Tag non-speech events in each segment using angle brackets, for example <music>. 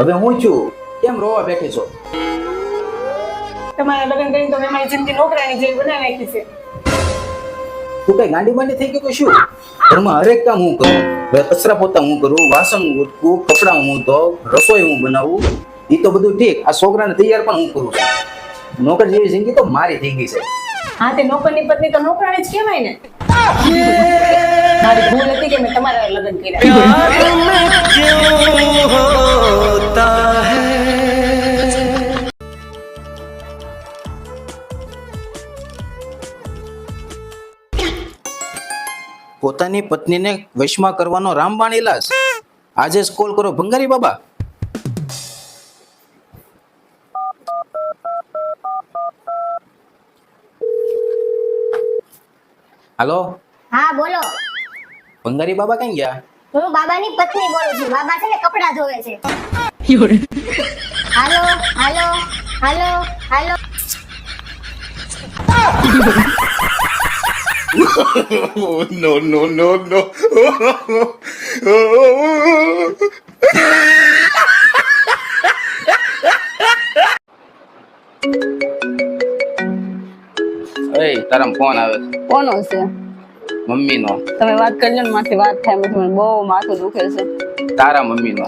હવે હું છું? કેમ રોવા બેઠી છો? તમારા લગ્ન કરીને તો મેં મારી જિંદગી નોકરાની જેવી બનાવી નાખી છે. તું કઈ ગાંડી બાંડી થઈ ગયો કે શું? ઘરમાં હરેક કામ હું કરું કચરા પોતા હું કરું વાસણ હું ઉટકું કપડાં હું ધો રસોઈ હું બનાવું. એ તો બધું ઠીક આ છોકરાને તૈયાર પણ હું કરું છું. નોકર જેવી જિંદગી તો મારી થઈ ગઈ છે. હા તે નોકરની પત્ની તો નોકરાણી જ કહેવાય ને. મારી ભૂલ હતી કે મેં પોતાની પત્નીને વશમાં કરવાનો રામબાણ ઇલાજ આજે જ કોલ કરો ભંગારી બાબા. હાલો? હા બોલો. ભંગારી બાબા કઈ ગયા? હું બાબાની પત્ની બોલું છું. બાબા છે ને કપડા ધોવે છે. હાલો હાલો હાલો હાલો. <laughs> No, no, no, no. <laughs> એ તારા ફોન આવે છે. કોનો છે? મમ્મીનો. તમે વાત કરજો ને માથી વાત થાય મને બહુ માથું દુખે છે. તારા મમ્મીનો.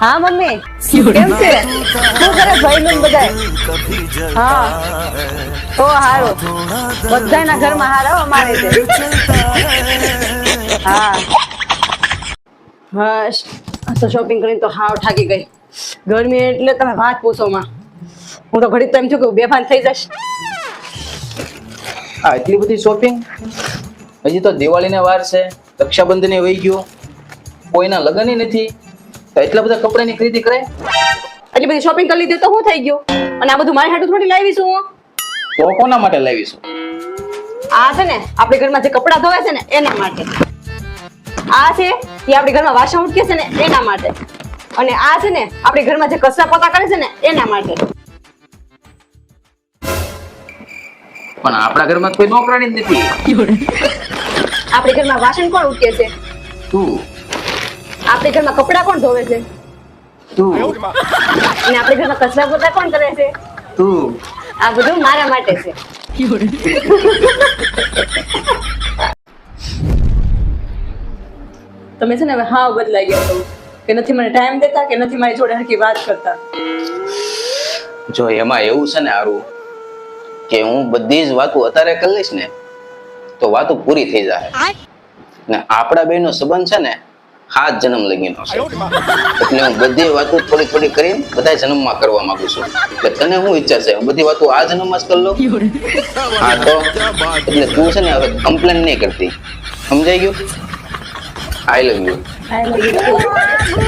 હા મમ્મી? કેમ છે? શું કરે ભાઈ નું બધા હા. તો હારો. બધાના ઘરમાં હારો અમારે છે. હા. બસ તો શોપિંગ કરીને તો હાવ થાકી ગઈ. ગરમી એટલે તમે વાત પૂછો માં. હું તો ઘડી તો એમ છું કે બેભાન થઈ જશ આ એટલી બધી શોપિંગ હજી તો દિવાળીને વાર છે રક્ષાબંધન વહી ગયો. કોઈના લગ્ન નથી. તો એટલા બધા કપડાની ખરીદી કરે એટલી બધી શોપિંગ કરી લીધી તો શું થઈ ગયું? અને આ બધું મારી હાટું થોડી લાવી છું હું. તો કોના માટે લાવીશું આ છે ને આપણે ઘરમાં જે કપડાં ધોવે છે ને એના માટે. આ છે એ આપણે ઘરમાં વાસણ ઉટકે છે ને એના માટે. અને આ છે ને આપણે ઘરમાં જે કચરા પોતા કરે છે ને એના માટે. પણ આપણા ઘરમાં કોઈ નોકરાણી જ નથી. આપણે ઘરમાં વાસણ કોણ ઉટકે છે? તું. આપણે ઘરમાં કપડાં કોણ ધોવે છે? તું. અને આપણે ઘરમાં કચરા પોતા કોણ કરે છે? તું. આ બધું મારા માટે છે. તમે છે ને હવે હાવ બદલાઈ ગયા છો. કે નથી મને ટાઈમ દેતા કે નથી મારી જોડે હરકી વાત કરતા? જો એમાં એવું છે ને હારું કે હું બધી જ વાતો અત્યારે કરી લઈશ ને તો વાતો પૂરી થઈ જાય ને આપણા બે નો સંબંધ છે ને હાથ જન્મ લગીનો છે. એટલે હું બધી વાતો થોડી થોડી કરીને બધા જન્મમાં કરવા માંગુ છું. એટલે તને શું ઈચ્છા છે? હું બધી વાતો આ જન્મમાં જ કરી લઉં? હા તો? એટલે તું છે ને હવે કમ્પ્લેન નહીં કરતી. સમજાઈ ગયું? i love you i love you